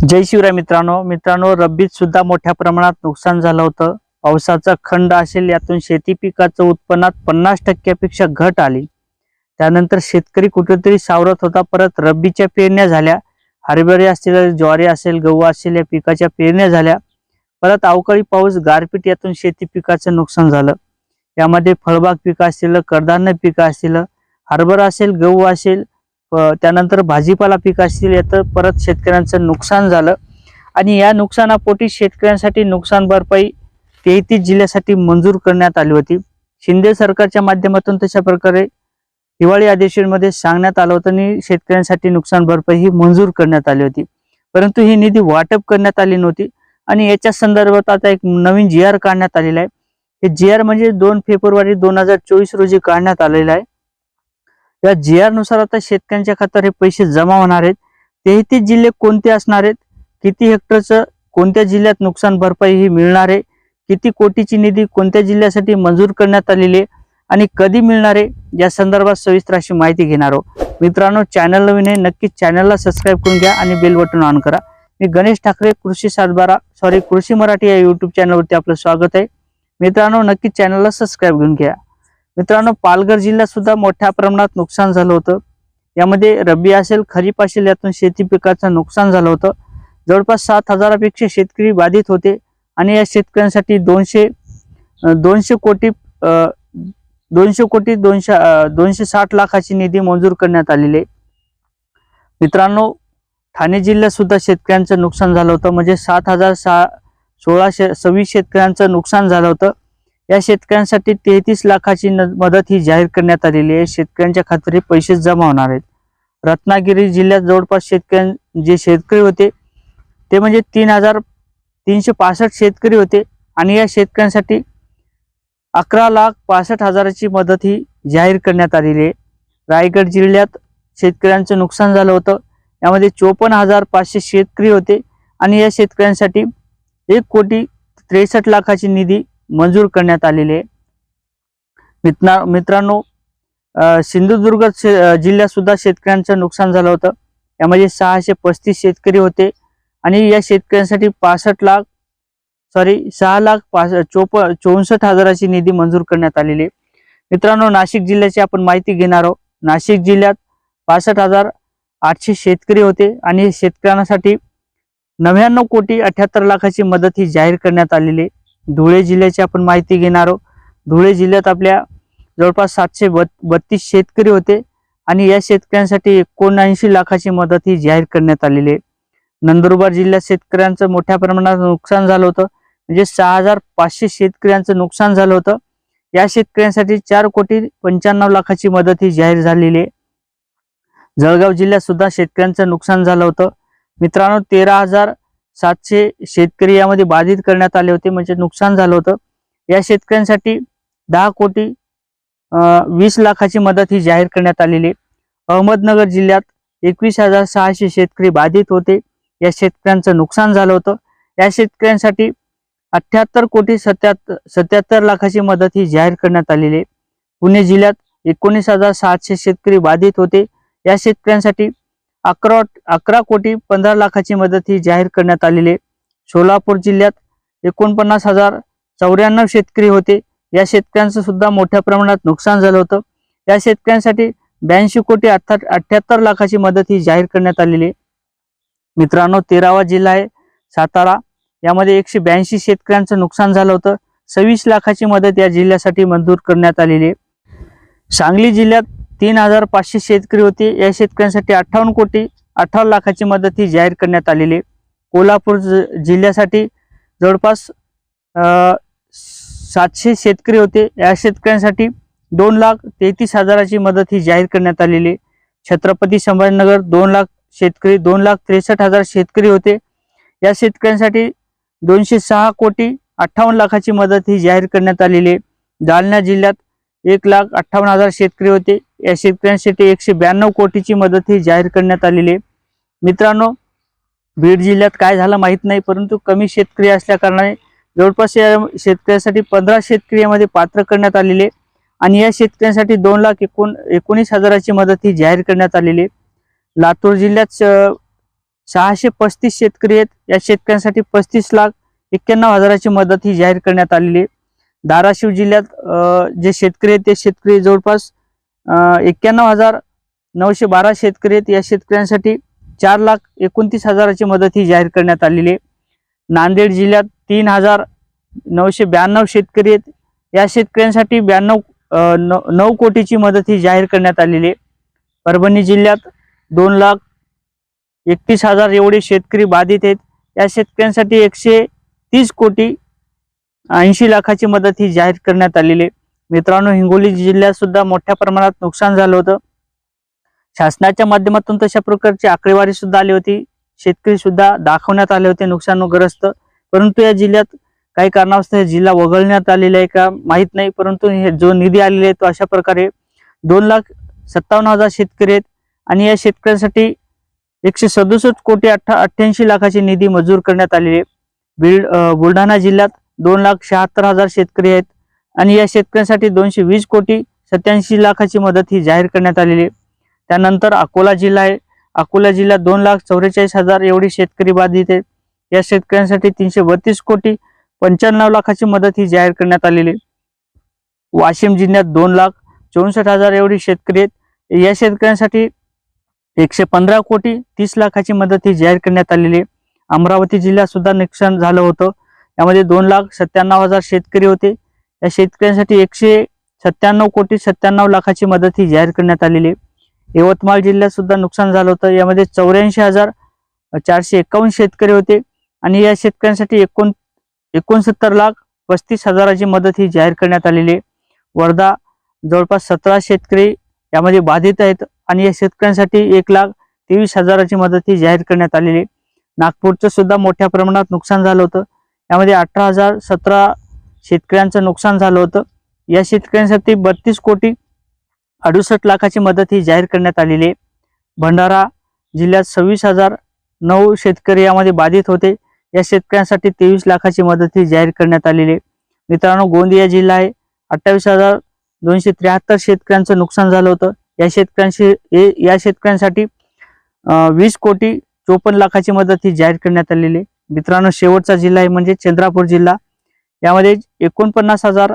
जय शिवराय मित्रांनो. मित्रांनो रब्बीत सुद्धा मोठ्या प्रमाणात नुकसान झालं होतं. पावसाचा खंड असेल यातून शेती पिकाचं उत्पन्नात पन्नास टक्क्यापेक्षा घट आली. त्यानंतर शेतकरी कुठेतरी सावरत होता परत रब्बीच्या पेरण्या झाल्या. हरभरे असतील ज्वारी असेल गहू असेल या पिकाच्या पेरण्या झाल्या. परत अवकाळी पाऊस गारपीट यातून शेती पिकाचं नुकसान झालं. यामध्ये फळबाग पिकं असतील कडधान्य पिकं असतील हरभरा असेल गहू असेल त्यानंतर भाजीपाला पीक असतील याचं परत शेतकऱ्यांचं नुकसान झालं. आणि या नुकसानापोटी शेतकऱ्यांसाठी नुकसान भरपाई तेहतीस जिल्ह्यासाठी मंजूर करण्यात आली होती. शिंदे सरकारच्या माध्यमातून तशा प्रकारे हिवाळी अधिवेशनमध्ये सांगण्यात आलं होतं आणि शेतकऱ्यांसाठी नुकसान भरपाई ही मंजूर करण्यात आली होती. परंतु ही निधी वाटप करण्यात आली नव्हती आणि याच्या संदर्भात आता एक नवीन जी आर काढण्यात आलेला आहे. हे जी आर म्हणजे दोन फेब्रुवारी दोन हजार चोवीस रोजी काढण्यात आलेला आहे. या जी आरनुसार आता शेतकऱ्यांच्या खात्यावर हे पैसे जमा होणार आहेत. तेहतीस जिल्हे कोणते असणार आहेत? किती हेक्टरचं कोणत्या जिल्ह्यात नुकसान भरपाई ही मिळणार आहे? किती कोटीची निधी कोणत्या जिल्ह्यासाठी मंजूर करण्यात आलेली आहे? आणि कधी मिळणार आहे? या संदर्भात सविस्तर अशी माहिती घेणार आहोत. मित्रांनो चॅनल नवीन आहे नक्कीच चॅनलला सबस्क्राईब करून घ्या आणि बेल बटन ऑन करा. मी गणेश ठाकरे कृषी सातबारा सॉरी कृषी मराठी या युट्यूब चॅनलवरती आपलं स्वागत आहे. मित्रांनो नक्कीच चॅनलला सबस्क्राईब करून घ्या. मित्रांनो पालघर जिल्ह्यात सुद्धा मोठ्या प्रमाणात नुकसान झालं होतं. यामध्ये रब्बी असेल खरीप असेल यातून शेती पिकाचं नुकसान झालं होतं. जवळपास सात हजारापेक्षा शेतकरी बाधित होते आणि या शेतकऱ्यांसाठी दोनशे दोनशे कोटी अं, दोनशे कोटी दोनशे दोनशे साठ लाखाची निधी मंजूर करण्यात आलेली आहे. मित्रांनो ठाणे जिल्ह्यात सुद्धा शेतकऱ्यांचं नुकसान झालं होतं. म्हणजे सात हजार सहा सोळाशे सव्वीस शेतकऱ्यांचं नुकसान झालं होतं. या शेतकऱ्यांसाठी तेहतीस लाखाची न- मदत ही जाहीर करण्यात आलेली आहे. शेतकऱ्यांच्या खात्री पैसे जमा होणार आहेत. रत्नागिरी जिल्ह्यात जवळपास शेतकऱ्यां जे शेतकरी होते ते म्हणजे तीन हजार तीनशे पासष्ट शेतकरी होते आणि या शेतकऱ्यांसाठी अकरा लाख पासष्ट हजाराची मदत ही जाहीर करण्यात आलेली आहे. रायगड जिल्ह्यात शेतकऱ्यांचं नुकसान झालं होतं. यामध्ये चोपन्न हजार पाचशे शेतकरी होते आणि या शेतकऱ्यांसाठी एक कोटी त्रेसष्ट लाखाची निधी मंजूर करण्यात आलेले मित्रा मित्रांनो सिंधुदुर्ग शे- जिल्ह्यात सुद्धा शेतकऱ्यांचं नुकसान झालं होतं. यामध्ये सहाशे पस्तीस शेतकरी होते आणि या शेतकऱ्यांसाठी पासष्ट लाख सॉरी सहा लाख पास चोप चौसष्ट हजाराची निधी मंजूर करण्यात आलेली आहे. मित्रांनो नाशिक जिल्ह्याची आपण माहिती घेणार आहोत. नाशिक जिल्ह्यात पासष्ट हजार आठशे शेतकरी होते आणि शेतकऱ्यांसाठी नव्याण्णव कोटी अठ्याहत्तर लाखाची मदत ही जाहीर करण्यात आलेली धुळे जिल्ह्याची आपण माहिती घेणार आहोत. धुळे जिल्ह्यात आपल्या जवळपास सातशे बत बत्तीस शेतकरी होते आणि या शेतकऱ्यांसाठी एकोणऐंशी लाखाची मदत ही जाहीर करण्यात आलेली आहे. नंदुरबार जिल्ह्यात शेतकऱ्यांचं मोठ्या प्रमाणात नुकसान झालं होतं. म्हणजे सहा हजार पाचशे शेतकऱ्यांचं नुकसान झालं होतं. या शेतकऱ्यांसाठी चार कोटी पंच्याण्णव लाखाची मदत ही जाहीर झालेली आहे. जळगाव जिल्ह्यात सुद्धा शेतकऱ्यांचं नुकसान झालं होतं. मित्रांनो तेरा हजार सातशे शेतकरी यामध्ये बाधित करण्यात आले होते म्हणजे नुकसान झालं होतं. या शेतकऱ्यांसाठी दहा कोटी वीस लाखाची मदत ही जाहीर करण्यात आलेली आहे. अहमदनगर जिल्ह्यात एकवीस हजार सहाशे शेतकरी बाधित होते. या शेतकऱ्यांचं नुकसान झालं होतं. या शेतकऱ्यांसाठी अठ्याहत्तर कोटी सत्याहत्तर सत्याहत्तर लाखाची मदत ही जाहीर करण्यात आलेली आहे. पुणे जिल्ह्यात एकोणीस हजार सातशे शेतकरी बाधित होते. या शेतकऱ्यांसाठी अकरा अकरा कोटी पंधरा लाखाची मदत ही जाहीर करण्यात आलेली आहे. सोलापूर जिल्ह्यात एकोणपन्नास हजार चौऱ्याण्णव शेतकरी होते. या शेतकऱ्यांचं सुद्धा मोठ्या प्रमाणात नुकसान झालं होतं. या शेतकऱ्यांसाठी ब्याऐंशी कोटी अठ्ठा अठ्ठ्याहत्तर लाखाची मदत ही जाहीर करण्यात आलेली आहे. मित्रांनो तेरावा जिल्हा आहे सातारा. यामध्ये एकशे ब्याऐंशी शेतकऱ्यांचं नुकसान झालं होतं. सव्वीस लाखाची मदत या जिल्ह्यासाठी मंजूर करण्यात आलेली आहे. सांगली जिल्ह्यात तीन हजार पाचशे शेतकरी होते. या शेतकऱ्यांसाठी अठ्ठावन्न कोटी अठरा लाखाची मदत ही जाहीर करण्यात आलेली आहे. कोल्हापूर जिल्ह्यासाठी जवळपास सातशे शेतकरी होते. या शेतकऱ्यांसाठी दोन लाख तेहतीस हजाराची मदत ही जाहीर करण्यात आलेली आहे. छत्रपती संभाजीनगर दोन लाख शेतकरी दोन लाख त्रेसष्ट हजार शेतकरी होते. या शेतकऱ्यांसाठी दोनशे सहा कोटी अठ्ठावन्न लाखाची मदत ही जाहीर करण्यात आलेली आहे. जालना जिल्ह्यात एक लाख अठ्ठावन्न हजार शेतकरी होते. या शेतकऱ्यांसाठी एकशे ब्याण्णव कोटीची मदत ही जाहीर करण्यात आलेली आहे. मित्रांनो बीड जिल्ह्यात काय झालं माहीत नाही परंतु कमी शेतकरी असल्या कारणाने जवळपास या शेतकऱ्यासाठी पंधरा शेतकऱ्यामध्ये पात्र करण्यात आलेले आणि या शेतकऱ्यांसाठी दोन लाख एकोण एकोणीस हजाराची मदत ही जाहीर करण्यात आलेली. आहे लातूर जिल्ह्यात सहाशे पस्तीस शेतकरी आहेत. या शेतकऱ्यांसाठी पस्तीस लाख एक्क्याण्णव हजाराची मदत ही जाहीर करण्यात आलेली. आहे धाराशिव जिल्ह्यात जे शेतकरी आहेत ते शेतकरी जवळपास एक्क्याण्णव हजार नऊशे बारा शेतकरी आहेत. या शेतकऱ्यांसाठी चार लाख एकोणतीस हजाराची मदत ही जाहीर करण्यात आलेली आहे. नांदेड जिल्ह्यात तीन हजार नऊशे ब्याण्णव शेतकरी आहेत. या शेतकऱ्यांसाठी ब्याण्णव नऊ नऊ कोटीची मदत ही जाहीर करण्यात आलेली आहे. परभणी जिल्ह्यात दोन लाख एकतीस हजार एवढे शेतकरी बाधित आहेत. या शेतकऱ्यांसाठी एकशे तीस कोटी ऐंशी लाखाची मदत ही जाहीर करण्यात आलेली आहे. मित्रांनो हिंगोली जिल्ह्यात सुद्धा मोठ्या प्रमाणात नुकसान झालं होतं. शासनाच्या माध्यमातून तशा प्रकारची आकडेवारी सुद्धा आली होती. शेतकरी सुद्धा दाखवण्यात आले होते नुकसानग्रस्त. परंतु या जिल्ह्यात काही कारणास्तव हे जिल्हा वगळण्यात आलेला आहे का माहीत नाही. परंतु हे जो निधी आलेला आहे तो अशा प्रकारे दोन लाख सत्तावन्न हजार शेतकरी आहेत आणि या शेतकऱ्यांसाठी एकशे सदुसष्ट कोटी अठ्ठा अठ्ठ्याऐंशी लाखाची निधी मंजूर करण्यात आलेली आहे. बीड बुलढाणा जिल्ह्यात दोन लाख शहात्तर हजार शेतकरी आहेत आणि या शेतकऱ्यांसाठी दोनशे वीस कोटी सत्याऐंशी लाखाची मदत ही जाहीर करण्यात आलेली आहे. त्यानंतर अकोला जिल्हा आहे. अकोला जिल्ह्यात दोन लाख चौवेचाळीस हजार एवढी शेतकरी बाधित आहे. या शेतकऱ्यांसाठी तीनशे बत्तीस कोटी पंच्याण्णव लाखाची मदत ही जाहीर करण्यात आलेली वाशिम जिल्ह्यात दोन लाख चौसष्ट हजार एवढी शेतकरी आहेत. या शेतकऱ्यांसाठी एकशे पंधरा कोटी तीस लाखाची मदत ही जाहीर करण्यात आलेली आहे. अमरावती जिल्ह्यात सुद्धा नुकसान झालं होतं. यामध्ये दोन लाख सत्त्याण्णव हजार शेतकरी होते. या शेतकऱ्यांसाठी एकशे सत्त्याण्णव कोटी सत्त्याण्णव लाखाची मदत ही जाहीर करण्यात आलेली आहे. यवतमाळ जिल्ह्यात सुद्धा नुकसान झालं होतं. यामध्ये चौऱ्याऐंशी हजार चारशे एकावन्न शेतकरी होते आणि या शेतकऱ्यांसाठी एकोण एकोणसत्तर लाख पस्तीस हजाराची मदत ही जाहीर करण्यात आलेली आहे. वर्धा जवळपास सतरा शेतकरी यामध्ये बाधित आहेत आणि या शेतकऱ्यांसाठी एक लाख तेवीस हजाराची मदत ही जाहीर करण्यात आलेली आहे. नागपूरचं सुद्धा मोठ्या प्रमाणात नुकसान झालं होतं. यामध्ये अठरा हजार सतरा शेतकऱ्यांचं नुकसान झालं होतं. या शेतकऱ्यांसाठी बत्तीस कोटी अडुसष्ट लाखाची मदत ही जाहीर करण्यात आलेली आहे. भंडारा जिल्ह्यात सव्वीस हजार नऊ शेतकरी यामध्ये बाधित होते. या शेतकऱ्यांसाठी तेवीस लाखाची मदत ही जाहीर करण्यात आलेली आहे. मित्रांनो गोंदिया जिल्हा आहे. अठ्ठावीस हजार दोनशे त्र्याहत्तर शेतकऱ्यांचं नुकसान झालं होतं. या शेतकऱ्यांशी या शेतकऱ्यांसाठी वीस कोटी चोपन्न लाखाची मदत ही जाहीर करण्यात आलेली आहे. मित्रांनो शेवटचा जिल्हा आहे म्हणजे चंद्रापूर जिल्हा. यामध्ये एकोणपन्नास हजार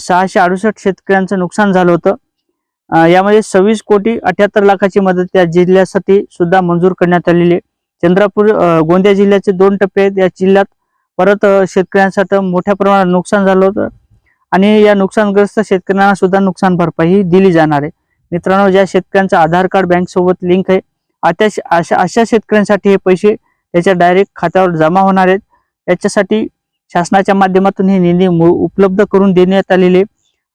सहाशे अडुसष्ट शेतकऱ्यांचं नुकसान झालं होतं. यामध्ये सव्वीस कोटी अठ्याहत्तर लाखाची मदत या जिल्ह्यासाठी सुद्धा मंजूर करण्यात आलेली आहे. चंद्रपूर गोंदिया जिल्ह्याचे दोन टप्पे आहेत. या जिल्ह्यात परत शेतकऱ्यांसाठी मोठ्या प्रमाणात नुकसान झालं होतं आणि या नुकसानग्रस्त शेतकऱ्यांना सुद्धा नुकसान भरपाई ही दिली जाणार आहे. मित्रांनो ज्या शेतकऱ्यांचं आधार कार्ड बँक सोबत लिंक आहे आता अशा अशा शेतकऱ्यांसाठी हे पैसे त्याच्या डायरेक्ट खात्यावर जमा होणार आहेत. याच्यासाठी शासनाच्या माध्यमातून हे निधी उपलब्ध करून देण्यात आलेले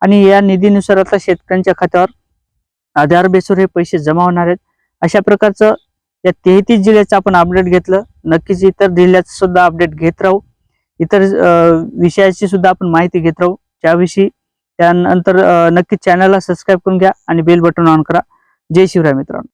आणि या निधीनुसार आता शेतकऱ्यांच्या खात्यावर आधार बेसवर हे पैसे जमा होणार आहेत. अशा प्रकारचं या तेहतीस जिल्ह्याचं आपण अपडेट घेतलं. नक्कीच इतर जिल्ह्याचं सुद्धा अपडेट घेत राहू. इतर विषयाची सुद्धा आपण माहिती घेत राहू. त्याविषयी त्यानंतर नक्कीच चॅनलला सबस्क्राईब करून घ्या आणि बेल बटन ऑन करा. जय शिवराय मित्रांनो.